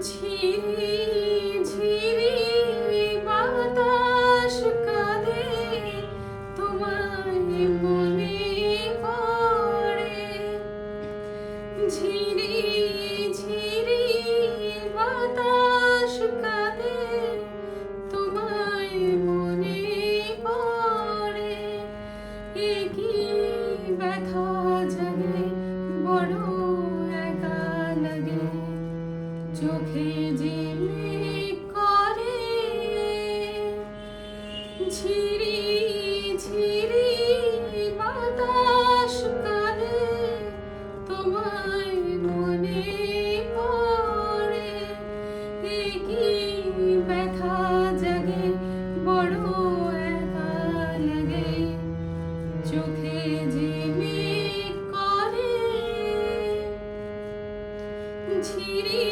情。কি ব্যথা জাগে বড় একা লাগে। চোখে জিমি করে ঝিরি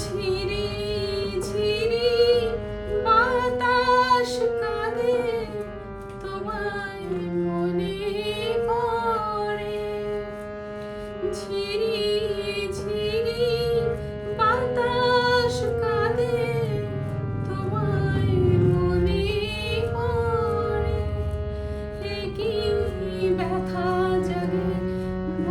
ঝিরে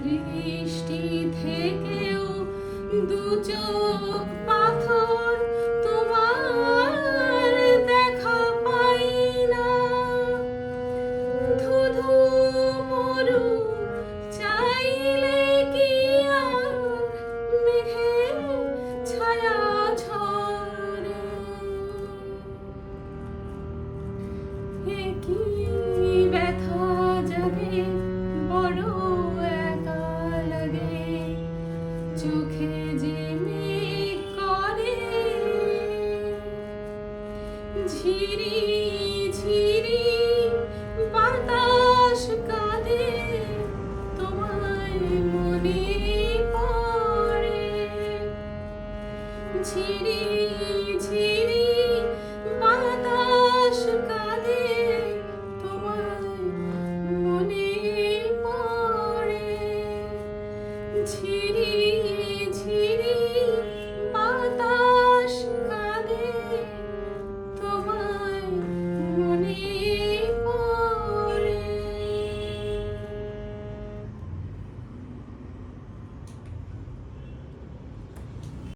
দৃষ্টি থেকেও দু চোখ পাথর ঝিরি ঝিরি